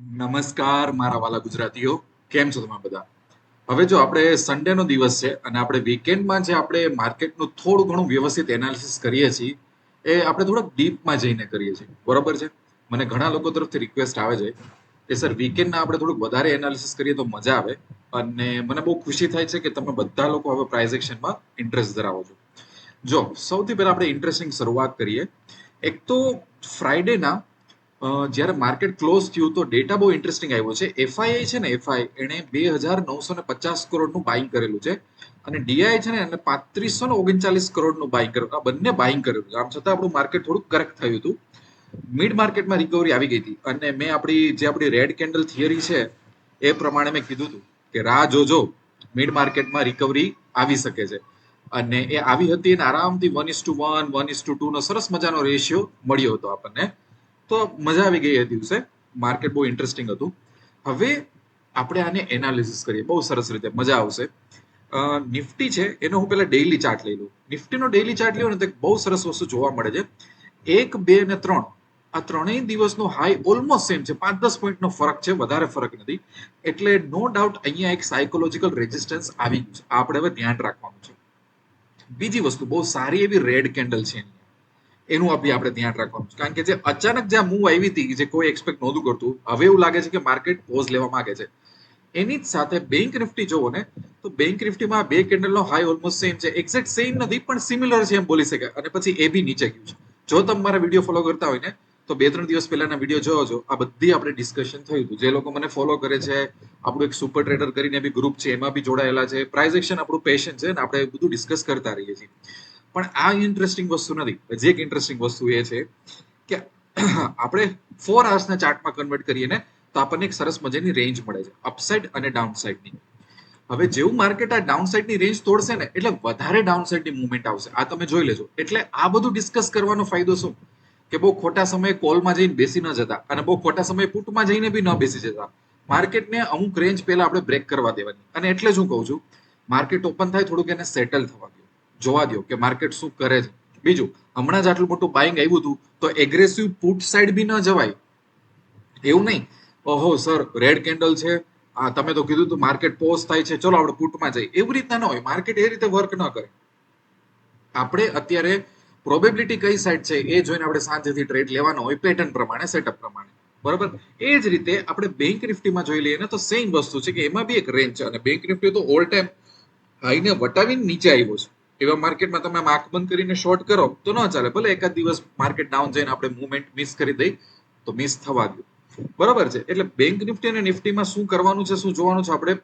નમસ્કાર મારા વાલા ગુજરાતીઓ, કેમ છો તમે બધા? હવે જો આપણે સન્ડેનો દિવસ છે અને આપણે વીકેન્ડમાં જે આપણે માર્કેટનું થોડું ઘણું વ્યવસ્થિત એનાલિસિસ કરીએ છીએ, એ આપણે થોડોક ડીપમાં જઈને કરીએ છીએ. બરોબર છે? મને ઘણા લોકો તરફથી રિક્વેસ્ટ આવે છે કે, સર વીકેન્ડના આપણે થોડુંક વધારે એનાલિસિસ કરીએ તો મજા આવે. અને મને બહુ ખુશી થાય છે કે તમે બધા લોકો હવે પ્રાઇઝ એક્શનમાં ઇન્ટરેસ્ટ ધરાવો છો. જો, સૌથી પહેલા આપણે ઇન્ટરેસ્ટિંગ શરૂઆત કરીએ. એક તો ફ્રાઈડેના જ્યારે માર્કેટ ક્લોઝ થયું તો ડેટા બહુ ઇન્ટરેસ્ટિંગ આવ્યો છે. એફઆઈઆઈ છે ને એફઆઈ એણે બે હજાર નવસો ને પચાસ કરોડનું બાઇંગ કરેલું છે. અને ડીઆઈ છે ને, એને પાંત્રીસો ને ઓગણચાલીસ કરોડનું બાઇંગ કરેલું આ બંને બાઇંગ કરેલું આમ છતાં આપણું માર્કેટ થોડુંક કરેક્ટ થયું હતું. મિડ માર્કેટમાં રિકવરી આવી ગઈ હતી. અને મેં આપણી, જે આપણી રેડ કેન્ડલ થિયરી છે, એ પ્રમાણે મેં કીધું હતું કે રાહ જોજો મિડ માર્કેટમાં રિકવરી આવી શકે છે. અને એ આવી હતી અને આરામથી one is two one one is two two નો સરસ મજાનો રેશિયો મળ્યો હતો આપણને. તો મજા આવી ગઈ એ દિવસે. માર્કેટ બહુ ઇન્ટરેસ્ટિંગ હતું. હવે આપણે આને એનાલિસિસ કરીએ. બહુ સરસ રીતે. મજા આવશે. નિફ્ટી છે, એનો હું પહેલા ડેઇલી ચાર્ટ લઈ લઉં. નિફ્ટીનો ડેઇલી ચાર્ટ લ્યો ને તો બહુ સરસ વસ્તુ જોવા મળે છે. એક, બે અને ત્રણ. આ ત્રણેય દિવસનો હાઈ ઓલમોસ્ટ સેમ છે. પાંચ, દસ પોઈન્ટનો ફરક છે. વધારે ફરક નથી. એટલે નો ડાઉટ અહીંયા એક સાયકોલોજીકલ રેઝિસ્ટન્સ આવી ગયું છે. આપણે હવે ધ્યાન રાખવાનું છે. બીજી વસ્તુ, બહુ સારી એવી રેડ કેન્ડલ છે એની. એનું બી આપણે ધ્યાન રાખવાનું કારણ કે જે અચાનક જે મૂવ આવી હતી જે કોઈ એક્સપેક્ટ નહોતું કરતું, હવે એવું લાગે છે કે માર્કેટ પોઝ લેવા માંગે છે. એની જ સાથે બેંક નિફ્ટી જોવો ને, તો બેંક નિફ્ટીમાં બે કેન્ડલનો હાઈ ઓલમોસ્ટ સેમ છે. એક્ઝેક્ટ સેમ નથી, પણ સિમિલર છે એમ બોલી શકાય. અને પછી એ બી નીચે ગયું છે. જો તમે મારા વીડિયો ફોલો કરતા હોય ને, તો બે ત્રણ દિવસ પહેલાના વીડિયો જોયો છો, આ બધી આપણે ડિસ્કશન થયું હતું. જે લોકો મને ફોલો કરે છે, આપણું એક સુપર ટ્રેડર કરીને બી ગ્રુપ છે, એમાં બી જોડાયેલા છે. પ્રાઇઝ એક્શન આપણું પેશન છે ને, આપણે બધું ડિસ્કસ કરતા રહીએ છીએ. પણ આ ઇન્ટરેસ્ટિંગ વસ્તુ નથી. હજી એક ઇન્ટરેસ્ટિંગ વસ્તુ એ છે કે આપણે ફોર આવર્સના ચાર્ટમાં કન્વર્ટ કરીએ ને, તો આપણને એક સરસ મજાની રેન્જ મળે છે અપસાઇડ અને ડાઉનસાઇડની હવે જેવું માર્કેટ આ ડાઉનસાઇડની રેન્જ તોડશે ને, એટલે વધારે ડાઉનસાઇડની મુવમેન્ટ આવશે. આ તમે જોઈ લેજો. એટલે આ બધું ડિસ્કસ કરવાનો ફાયદો શું? કે બહુ ખોટા સમયે કોલમાં જઈને બેસી ન જતા અને બહુ ખોટા સમયે પુટમાં જઈને બી ન બેસી જતા. માર્કેટને અમુક રેન્જ પહેલા આપણે બ્રેક કરવા દેવાની. અને એટલે જ હું કહું છું માર્કેટ ઓપન થાય થોડુંક એને સેટલ થવા જોવા દો કે માર્કેટ શું કરે છે. બીજું, હમણાં જ આટલું મોટું બાઇંગ આવ્યું હતું, તો એગ્રેસિવ પુટ સાઈડ બી ન જવાય. એવું નહીં. ઓહો સર રેડ કેન્ડલ છે. આ તમે તો કીધું હતું માર્કેટ પોઝ થાય છે. ચલો, આપણે પુટમાં જઈએ. એવી રીતના ન હોય. માર્કેટ એ રીતે વર્ક ન કરે. આપણે અત્યારે પ્રોબેબિલિટી કઈ સાઈડ છે એ જોઈને આપણે સાંજેથી ટ્રેડ લેવાનો હોય પેટર્ન પ્રમાણે સેટઅપ પ્રમાણે. બરાબર? એ જ રીતે આપણે બેંક નિફ્ટીમાં જોઈ લઈએ ને તો સેમ વસ્તુ છે કે એમાં બી એક રેન્જ છે. અને બેંક નિફ્ટી તો ઓલ ટાઈમ હાઈને વટાવીને નીચે આવ્યો છે. એવા માર્કેટમાં તમે આંખ બંધ કરીને શોર્ટ કરો, તો ન ચાલે. ભલે એકાદ દિવસ માર્કેટ ડાઉન જઈને આપણે મુવમેન્ટ મિસ કરી દઈ, તો મિસ થવા ગયું બરાબર છે? એટલે બેંક નિફ્ટી અને નિફ્ટીમાં શું કરવાનું છે, શું જોવાનું છે, આપણે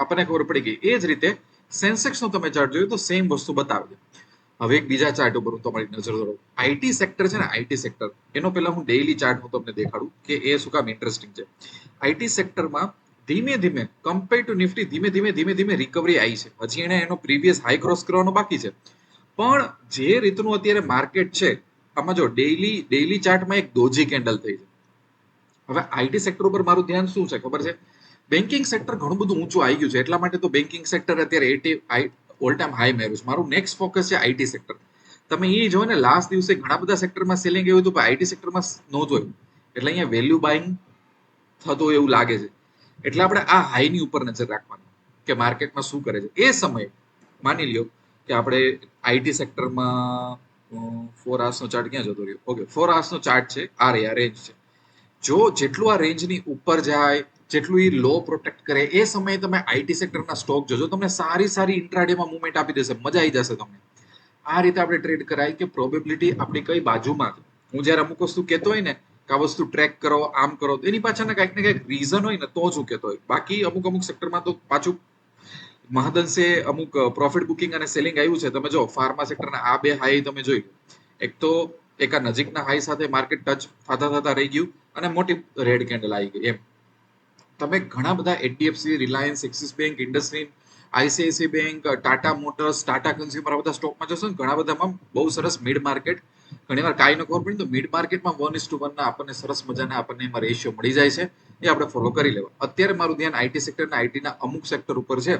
આપણને ખબર પડી ગઈ. એ જ રીતે સેન્સેક્સ નો તમે ચાર્ટ જોયું તો સેમ વસ્તુ બતાવે છે હવે એક બીજા ચાર્ટ ઉપર હું તમારી નજર દોડું આઈટી સેક્ટર છે ને આઈટી સેક્ટર એનો પહેલા હું ડેઈલી ચાર્ટ હું તમને દેખાડું કે એ શું કામ ઇન્ટરેસ્ટિંગ છે. આઈટી સેક્ટરમાં ધીમે ધીમે કમ્પેર ટુ નિફ્ટી ધીમે ધીમે ધીમે ધીમે રિકવરી આવી છે. હજી એને એનો પ્રીવિયસ હાઈ ક્રોસ કરવાનો બાકી છે. પણ જે રીતનું અત્યારે માર્કેટ છે, આમાં જો ડેઈલી ડેઈલી ચાર્ટમાં એક દોજી કેન્ડલ થઈ છે. હવે આઈટી સેક્ટર ઉપર મારું ધ્યાન શું છે? ખબર છે? બેન્કિંગ સેક્ટર ઘણું બધું ઊંચું આવી ગયું છે. એટલા માટે તો બેન્કિંગ સેક્ટર અત્યારે એટી ઓલ ટાઈમ હાઈ મેળવ્યું છે. મારું નેક્સ્ટ ફોકસ છે આઈટી સેક્ટર તમે એ જો ને લાસ્ટ દિવસે ઘણા બધા સેક્ટરમાં સેલિંગ એવું હતું, પણ આઈટી સેક્ટરમાં ન જોયું. એટલે અહીંયા વેલ્યુ બાઇંગ થતું એવું લાગે છે. એટલે આપણે આ હાઈની ઉપર નજર રાખવાની કે માર્કેટમાં શું કરે છે. એ સમયે માની લ્યો કે આપણે આઈટી સેક્ટરમાં ફોર નો ચાર્ટ ક્યાં જતો રહ્યો? ઓકે ફોર નો ચાર્ટ છે, આ રે આ રેન્જ છે. જો જેટલું આ રેન્જની ઉપર જાય, જેટલું એ લો પ્રોટેક્ટ કરે, એ સમયે તમે આઈટી સેક્ટરના સ્ટોક જોજો, તમને સારી સારી ઇન્ટ્રાડેમાં મુવમેન્ટ આપી દેશે, મજા આવી જશે તમને. આ રીતે આપણે ટ્રેડ કરાય કે પ્રોબેબિલિટી આપણી કઈ બાજુમાં હું જ્યારે અમુક વસ્તુ કહેતો હોય ને કે આ વસ્તુ ટ્રેક કરો, આમ કરો એની પાછળના કંઈક ને કંઈક રીઝન હોય ને તો જ હું કહેતો હોય. બાકી અમુક અમુક સેક્ટરમાં તો પાછું મહદંશે અમુક પ્રોફિટ બુકિંગ અને સેલિંગ આવ્યું છે. તમે જો ફાર્મા સેક્ટરના આ બે હાઈ તમે જોઈ એક તો એક નજીકના હાઈ સાથે માર્કેટ ટચ થતા થતા રહી ગયું અને મોટી રેડ કેન્ડલ આવી ગઈ, એમ. તમે ઘણા બધા HDFC Reliance Axis bank industry ICIC bank Tata motors Tata consumer આ બધા સ્ટોકમાં જશો ને, ઘણા બધામાં બહુ સરસ મિડ માર્કેટ ઘણી વાર કાંઈ ન ખબર પડે તો મિડ માર્કેટમાં વન ઇસ ટુ વનના આપણને સરસ મજાના આપણને એમાં રેશિયો મળી જાય છે, એ આપણે ફોલો કરી લેવા. અત્યારે મારું ધ્યાન આઈટી સેક્ટરના આઈટીના અમુક સેક્ટર ઉપર છે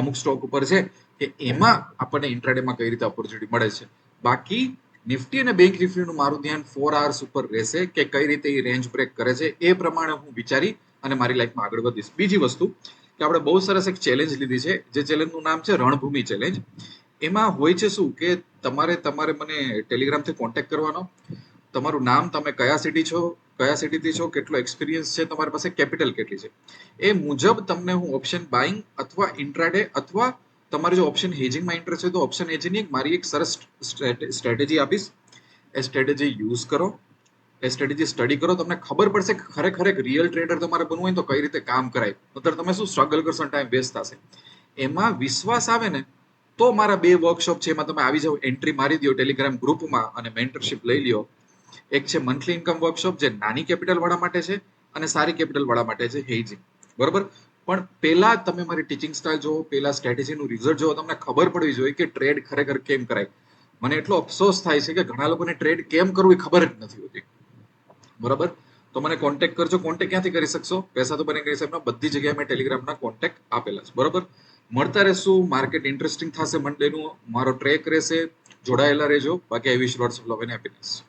અમુક સ્ટોક ઉપર છે, કે એમાં આપણને ઇન્ટ્રાડેમાં કઈ રીતે ઓપોર્ચ્યુનિટી મળે છે. બાકી નિફ્ટી અને બેંક નિફ્ટીનું મારું ધ્યાન ફોર આવર્સ ઉપર રહેશે, કે કઈ રીતે એ રેન્જ બ્રેક કરે છે, એ પ્રમાણે હું વિચારી અને મારી લાઈફમાં આગળ વધીશ. બીજી વસ્તુ, કે આપણે બહુ સરસ એક ચેલેન્જ લીધી છે, જે ચેલેન્જનું નામ છે રણભૂમિ ચેલેન્જ એમાં હોય છે શું કે તમારે તમારે મને ટેલિગ્રામથી કોન્ટેક્ટ કરવાનો? તમારું નામ તમે કયા સિટી છો? કયા સિટીથી છો? કેટલો એક્સપિરિયન્સ છે તમારી પાસે? કેપિટલ કેટલી છે? એ મુજબ તમને હું ઓપ્શન બાઇંગ અથવા ઇન્ટ્રાડે અથવા તમારે જો ઓપ્શન હેજિંગમાં ઇન્ટરેસ્ટ હોય તો ઓપ્શન હેજિંગની મારી એક સરસ સ્ટ્રેટેજી આપીશ. એ સ્ટ્રેટેજી યુઝ કરો. એ સ્ટ્રેટેજી સ્ટડી કરો. તમને ખબર પડશે કે ખરેખર એક રિયલ ટ્રેડર તમારે બનવું હોય તો કઈ રીતે કામ કરાય? નતર તમે શું સ્ટ્રગલ કરશો ટાઈમ વેસ્ટ થશે? એમાં વિશ્વાસ આવે ને તો મારા બે વર્કશોપ છે, એમાં તમે આવી જાઓ એન્ટ્રી મારી દો ટેલિગ્રામ ગ્રુપમાં અને મેન્ટરશિપ લઈ લ્યો. એક છે મંથલી ઇન્કમ વર્કશોપ જે નાની કેપિટલ વાળા માટે છે અને સારી કેપિટલ વાળા માટે છે હેજિંગ બરોબર? પણ પહેલા તમે મારી ટીચિંગ સ્ટાઇલ જોવો પહેલા સ્ટ્રેટેજીનું રિઝલ્ટ જોવો તમને ખબર પડવી જોઈએ કે ટ્રેડ ખરેખર કેમ કરાય. મને એટલો અફસોસ થાય છે કે ઘણા લોકોને ટ્રેડ કેમ કરવું એ ખબર જ નથી હોતી. બરાબર? તો મને કોન્ટેક્ટ કરજો. કોન્ટેક્ટ ક્યાંથી કરી શકશો? પૈસા તો બને કરી સાહેબના બધી જગ્યાએ મેં ટેલિગ્રામના કોન્ટેક્ટ આપેલા છે. બરોબર? મળતા રહેશું. માર્કેટ ઇન્ટરેસ્ટિંગ થશે મંડેનું મારો ટ્રેક રહેશે. જોડાયેલા રહેજો. બાકી I wish lots of love and happiness